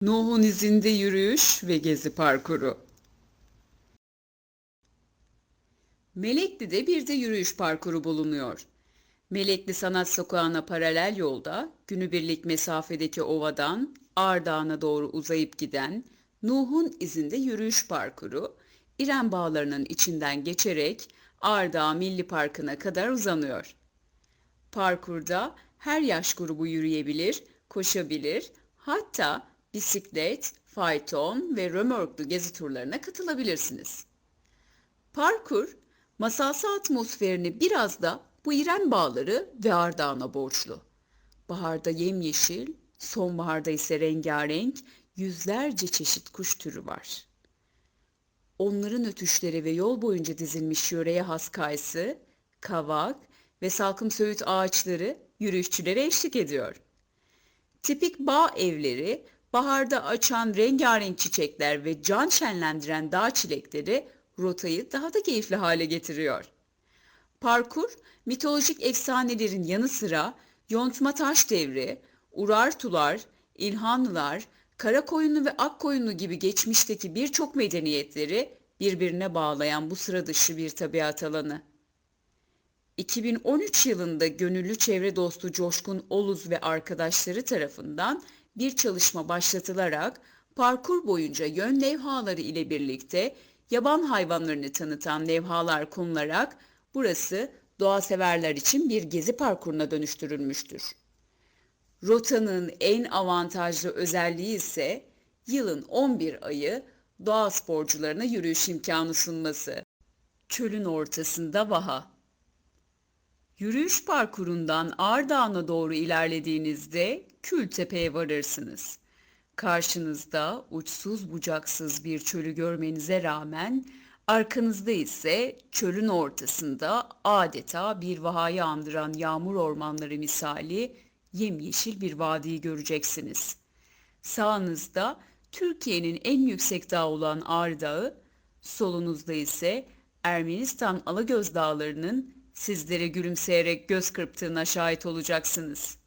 Nuh'un izinde yürüyüş ve gezi parkuru. Melekli'de bir de yürüyüş parkuru bulunuyor. Melekli Sanat Sokağı'na paralel yolda günübirlik mesafedeki ovadan Ardağan'a doğru uzayıp giden Nuh'un izinde yürüyüş parkuru İrem Bağları'nın içinden geçerek Ardağ Milli Parkı'na kadar uzanıyor. Parkurda her yaş grubu yürüyebilir, koşabilir, hatta bisiklet, fayton ve römorklu gezi turlarına katılabilirsiniz. Parkur, masalsı atmosferini biraz da bu İrem Bağları ve Ardahan'a borçlu. Baharda yemyeşil, sonbaharda ise rengarenk yüzlerce çeşit kuş türü var. Onların ötüşleri ve yol boyunca dizilmiş yöreye has kayısı, kavak ve salkım söğüt ağaçları yürüyüşçülere eşlik ediyor. Tipik bağ evleri, baharda açan rengarenk çiçekler ve can şenlendiren dağ çilekleri rotayı daha da keyifli hale getiriyor. Parkur, mitolojik efsanelerin yanı sıra yontma taş devri, Urartular, İlhanlılar, Karakoyunlu ve Akkoyunlu gibi geçmişteki birçok medeniyetleri birbirine bağlayan bu sıra dışı bir tabiat alanı. 2013 yılında gönüllü çevre dostu Coşkun Oluz ve arkadaşları tarafından bir çalışma başlatılarak parkur boyunca yön levhaları ile birlikte yaban hayvanlarını tanıtan levhalar konularak burası doğa severler için bir gezi parkuruna dönüştürülmüştür. Rotanın en avantajlı özelliği ise yılın 11 ayı doğa sporcularına yürüyüş imkanı sunması. Çölün ortasında vaha. Yürüyüş parkurundan Ağırdağ'a doğru ilerlediğinizde Kültepe'ye varırsınız. Karşınızda uçsuz bucaksız bir çölü görmenize rağmen arkanızda ise çölün ortasında adeta bir vahayı andıran yağmur ormanları misali yemyeşil bir vadiyi göreceksiniz. Sağınızda Türkiye'nin en yüksek dağı olan Ağrı Dağı, solunuzda ise Ermenistan Alagöz Dağları'nın sizlere gülümseyerek göz kırptığına şahit olacaksınız.